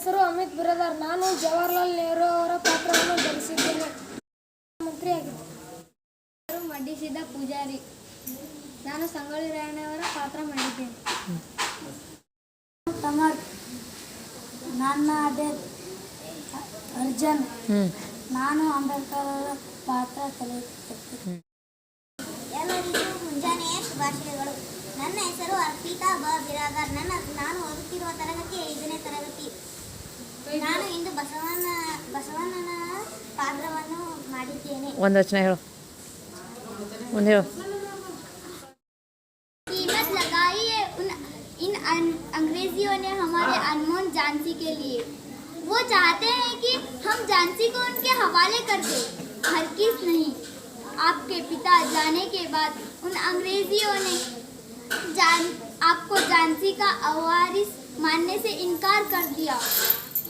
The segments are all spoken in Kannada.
ಹೆಸರು ಅಮಿತ್ ಬಿರದಾರ್. ನಾನು ಜವಾಹರ್ಲಾಲ್ ನೆಹರು ಅವರ ಪಾತ್ರವನ್ನು ಧರಿಸಿದ್ದೇನೆ. ಮಂತ್ರಿಯಾಗಿದ್ದೆ ಮಂಡಿಸಿದ ಪೂಜಾರಿ. ನಾನು ಸಂಗೊಳ್ಳಿ ರಾಯಣ್ಣವರ ಪಾತ್ರ ಮಾಡಿದ್ದೇನೆ ತಮರ್ ನನ್ನ ಅದೇ ಅರ್ಜನ್. ನಾನು ಅಂಬೇಡ್ಕರ್ ಅವರ ಪಾತ್ರ ಕಲಿಯುತ್ತಿದ್ದೆ ಎಲ್ಲರಿಗೂ ಮುಂಜಾನೆಯ ಶುಭಾಶಯಗಳು. ನನ್ನ ಹೆಸರು ಅರ್ಪಿತಾ ಬ. ಬಿರಾದಾರ್ ನನ್ನ ನಾನು ಓದುತ್ತಿರುವ ತರಗತಿ ಐದನೇ ತರಗತಿ. ನಾನು ಇಂದು ಬಸವನ ಬಸವಣ್ಣನ ಪಾತ್ರವನ್ನು ಮಾಡಿದ್ದೇನೆ. ಒಂದು ರಚನೆ ಹೇಳು. ಒಂದು ಹೇಳು. अंग्रेजियों ने हमारे अनमोल झांसी के लिए। वो चाहते हैं कि हम झांसी को उनके हवाले कर दें। हर किस नहीं। आपके पिता जाने के बाद उन अंग्रेजियों ने जान आपको झांसी का अवारिस मानने से इनकार कर दिया।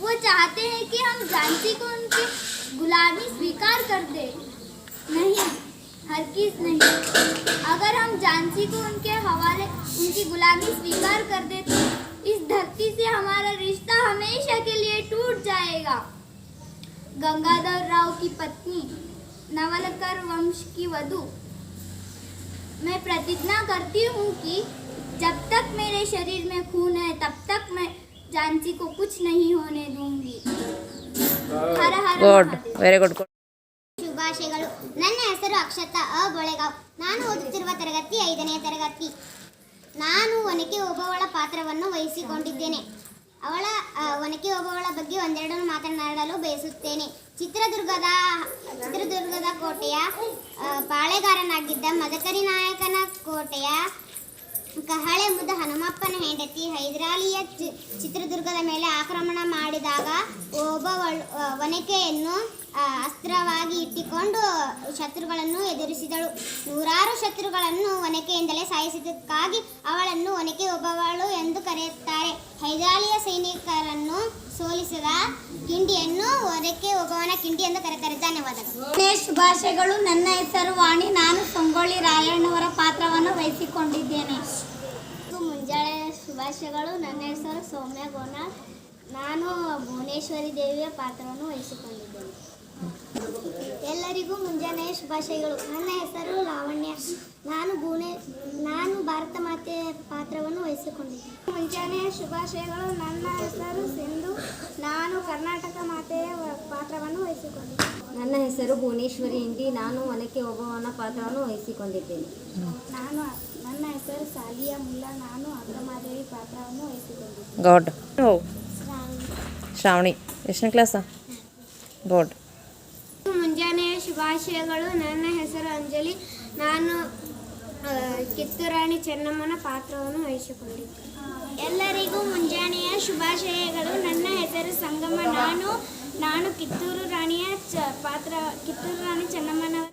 वो चाहते हैं कि हम झांसी को उनकी गुलामी स्वीकार कर दें। नहीं हर किस नहीं। अगर हम झांसी को उनके हवाले उनकी गुलामी स्वीकार गंगाधर राव की पत्नी नवलकर वंश की वधु मैं प्रतिज्ञा करती हूँ कि जब तक मेरे शरीर में खून है तब तक मैं झांसी को कुछ नहीं होने दूंगी हर हर good Mahadev. Very good good ಶುಭಾಶಯಗಳು ನನ್ನ ಹೆಸರು ಅಕ್ಷತಾ ಅ ಬೊಳೆಗಾವ್ ನಾನು ಓದುತ್ತಿರುವ ತರಗತಿ ಐದನೇ ತರಗತಿ ನಾನು ಒನಕೆ ಓಬವ್ವಳ ಪಾತ್ರವನ್ನು ವಹಿಸಿಕೊಂಡಿದ್ದೇನೆ ಅವಳ ಒನಕೆ ಒಬ್ಬವಳ ಬಗ್ಗೆ ಒಂದೆರಡನ್ನು ಮಾತನಾಡಲು ಬಯಸುತ್ತೇನೆ. ಚಿತ್ರದುರ್ಗದ ಚಿತ್ರದುರ್ಗದ ಕೋಟೆಯ ಪಾಳೆಗಾರನಾಗಿದ್ದ ಮದಕರಿ ನಾಯಕನ ಕೋಟೆಯ ಕಹಳೆ ಮುದ ಹನುಮಪ್ಪನ ಹೆಂಡತಿ ಹೈದರಾಲಿಯ ಚಿತ್ರದುರ್ಗದ ಮೇಲೆ ಆಕ್ರಮಣ ಮಾಡಿದಾಗ ಒಬ್ಬ ಒನಕೆಯನ್ನು ಅಸ್ತ್ರವಾಗಿ ಇಟ್ಟುಕೊಂಡು ಶತ್ರುಗಳನ್ನು ಎದುರಿಸಿದಳು. ನೂರಾರು ಶತ್ರುಗಳನ್ನು ಒನಕೆಯಿಂದಲೇ ಸಾಯಿಸಿದ್ದಕ್ಕಾಗಿ ಅವಳನ್ನು ಒನಕೆ ಒಬ್ಬವಳು ಎಂದು ಕರೆಯುತ್ತಾರೆ. ಹೈದರಾಲಿಯ ಸೈನಿಕರನ್ನು ಸೋಲಿಸಿದ ಕಿಂಡಿಯನ್ನು ಅದಕ್ಕೆ ಹೋಗುವನ ಕಿಂಡಿ ಎಂದು ಕರೆತಾರೆ. ಧನ್ಯವಾದಗಳು. ಶುಭಾಶಯಗಳು ನನ್ನ ಹೆಸರು ವಾಣಿ. ನಾನು ಸಂಗೊಳ್ಳಿ ರಾಯಣ್ಣವರ ಪಾತ್ರವನ್ನು ವಹಿಸಿಕೊಂಡಿದ್ದೇನೆ. ಮುಂಜಾನೆ ಶುಭಾಶಯಗಳು ನನ್ನ ಹೆಸರು ಸೌಮ್ಯ ಗೋನಾಳ್. ನಾನು ಭುವನೇಶ್ವರಿ ದೇವಿಯ ಪಾತ್ರವನ್ನು ವಹಿಸಿಕೊಂಡಿದ್ದೇನೆ. ಎಲ್ಲರಿಗೂ ಮುಂಜಾನೆಯ ಶುಭಾಶಯಗಳು ನನ್ನ ಹೆಸರು ಲಾವಣ್ಯ. ನಾನು ಭುವನೇ ನಾನು ಭಾರತ ಪಾತ್ರವನ್ನು ವಹಿಸಿಕೊಂಡಿದ್ದೆ. ಮುಂಜಾನೆಯ ಶುಭಾಶಯಗಳು. ನನ್ನ ಹೆಸರು ಸಿಂಧು. ನಾನು ಕರ್ನಾಟಕ ಮಾತೆಯ ಪಾತ್ರವನ್ನು ವಹಿಸಿಕೊಂಡಿದ್ದೇನೆ ನನ್ನ ಹೆಸರು ಭುವನೇಶ್ವರಿ ಇಂಡಿ. ನಾನು ಒನಕೆ ಒಬ್ಬವನ ಪಾತ್ರವನ್ನು ವಹಿಸಿಕೊಂಡಿದ್ದೇನೆ. ನಾನು ನನ್ನ ಹೆಸರು ಸಾಲಿಯ ಮುಲ್ಲಾ. ನಾನು ಅಗ್ರಮಾದೇವಿ ಪಾತ್ರವನ್ನು ವಹಿಸಿಕೊಂಡಿದ್ದೇನೆ. ಗೌಡ್ ಶ್ರಾವಣಿ. ಎಷ್ಟನೇ ಕ್ಲಾಸ ಗೌಡ್ ಮುಂಜಾನೆಯ ಶುಭಾಶಯಗಳು. ನನ್ನ ಹೆಸರು ಅಂಜಲಿ. ನಾನು ಕಿತ್ತೂರಾಣಿ ಚೆನ್ನಮ್ಮನ ಪಾತ್ರವನ್ನು ವಹಿಸಿಕೊಂಡಿದ್ದೆ. ಎಲ್ಲರಿಗೂ ಮುಂಜಾನೆಯ ಶುಭಾಶಯಗಳು. ನನ್ನ ಹೆಸರು ಸಂಗಮ ನಾನು ನಾನು ಕಿತ್ತೂರು ರಾಣಿಯ ಪಾತ್ರ, ಕಿತ್ತೂರು ರಾಣಿ ಚೆನ್ನಮ್ಮನವರ